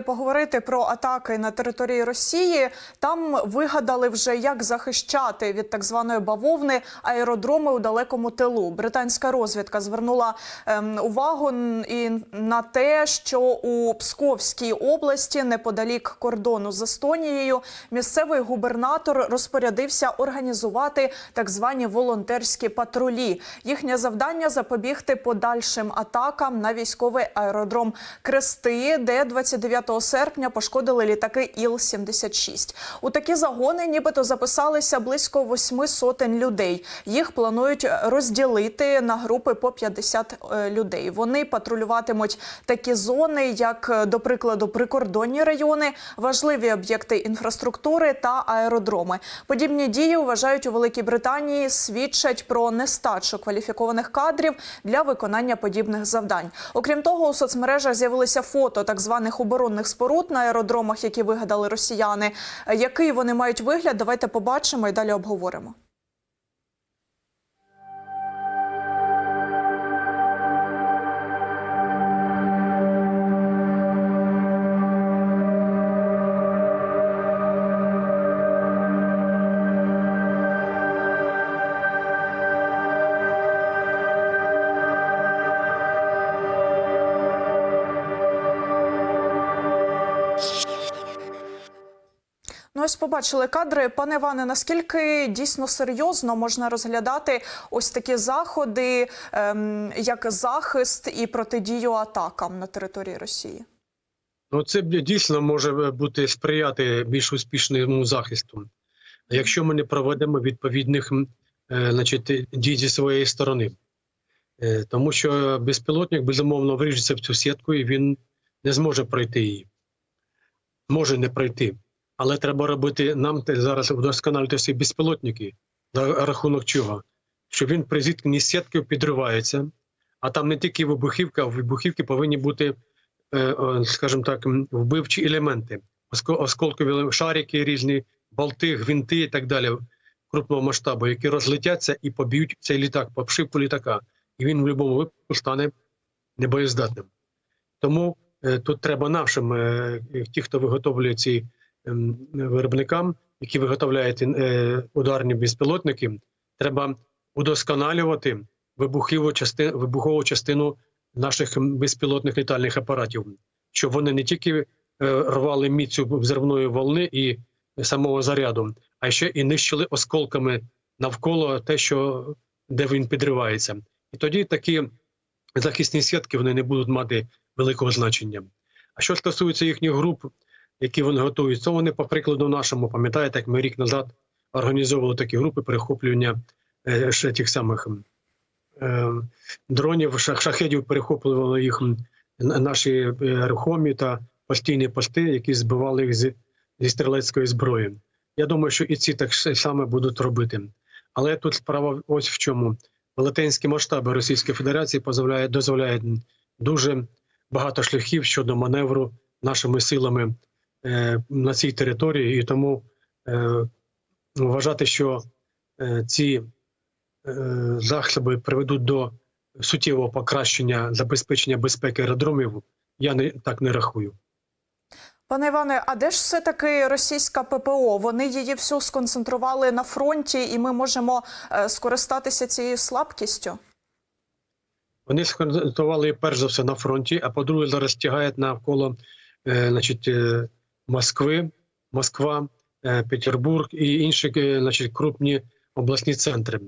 Поговорити про атаки на території Росії там вигадали вже як захищати від так званої бавовни аеродроми у далекому тилу. Британська розвідка звернула ем, увагу і на те, що у Псковській області, неподалік кордону з Естонією, місцевий губернатор розпорядився організувати так звані волонтерські патрулі. Їхнє завдання запобігти подальшим атакам на військовий аеродром Крести, де 29 серпня пошкодили літаки Іл-76. У такі загони нібито записалися близько восьми сотень людей. Їх планують розділити на групи по 50 е, людей. Вони патрулюватимуть такі зони, як, е, до прикладу, прикордонні райони, важливі об'єкти інфраструктури та аеродроми. Подібні дії вважають у Великій Британії свідчать про нестачу кваліфікованих кадрів для виконання подібних завдань. Окрім того, у соцмережах з'явилися фото так званих оборонних споруд на аеродромах, які вигадали росіяни. Е, Який вони мають вигляд? Давайте побачимо і далі обговоримо. Ну, ось побачили кадри. Пане Іване, наскільки дійсно серйозно можна розглядати ось такі заходи, ем, як захист і протидію атакам на території Росії? Ну, це дійсно може бути сприяти більш успішному захисту, якщо ми не проведемо відповідних е, значить, дій зі своєї сторони. Е, Тому що безпілотник безумовно вріжеться в цю сітку і він не зможе пройти її. Може не пройти. Але треба робити нам зараз вдосконалити всі безпілотники за рахунок чого? Що він при зіткненні з сіткою підривається, а там не тільки вибухівка, а в вибухівці повинні бути е, скажімо так, вбивчі елементи, осколкові шарики різні, болти, гвинти і так далі крупного масштабу, які розлетяться і поб'ють цей літак, по обшивку літака, і він в будь-якому випадку стане небоєздатним. Тому е, тут треба нашим, е, ті, хто виготовлює ці виробникам, які виготовляють е, ударні безпілотники, треба удосконалювати вибухову частину, вибухову частину наших безпілотних літальних апаратів, щоб вони не тільки е, рвали міцю взривної волни і самого заряду, а ще і нищили осколками навколо те, що де він підривається. І тоді такі захисні сітки вони не будуть мати великого значення. А що стосується їхніх груп, які вони готують, то вони, по прикладу нашому, пам'ятаєте, як ми рік назад організовували такі групи перехоплювання е, ще тих самих е, дронів, шах- шахедів перехоплювали їх наші е, рухомі та постійні пости, які збивали їх зі, зі стрілецької зброї. Я думаю, що і ці так с- саме будуть робити. Але тут справа ось в чому. Велетенські масштаби Російської Федерації дозволяють, дуже багато шляхів щодо маневру нашими силами на цій території, і тому е, вважати, що е, ці е, засоби приведуть до суттєвого покращення забезпечення безпеки аеродромів, я не так не рахую. Пане Іване, а де ж все таки російська ППО? Вони її всю сконцентрували на фронті, і ми можемо е, скористатися цією слабкістю. Вони сконцентрували перш за все на фронті, а по-друге, зараз тягають навколо е, значить, е, Москви, Москва, е, Петербург і інші е, значить, крупні обласні центри.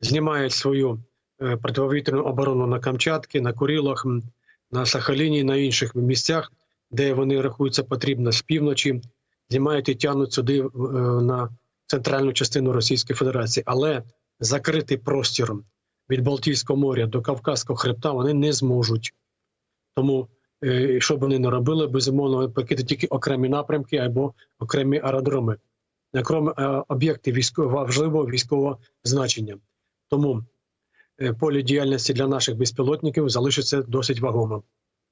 Знімають свою е, протиповітряну оборону на Камчатці, на Курилах, на Сахаліні, на інших місцях, де вони рахуються потрібно з півночі, знімають і тягнуть сюди на центральну частину Російської Федерації. Але закритий простір від Балтійського моря до Кавказського хребта вони не зможуть. Тому, е, що б вони не робили, безумовно, пакети тільки окремі напрямки або окремі аеродроми, окремі об'єкти військового важливого військового значення. Тому е, поле діяльності для наших безпілотників залишиться досить вагомим.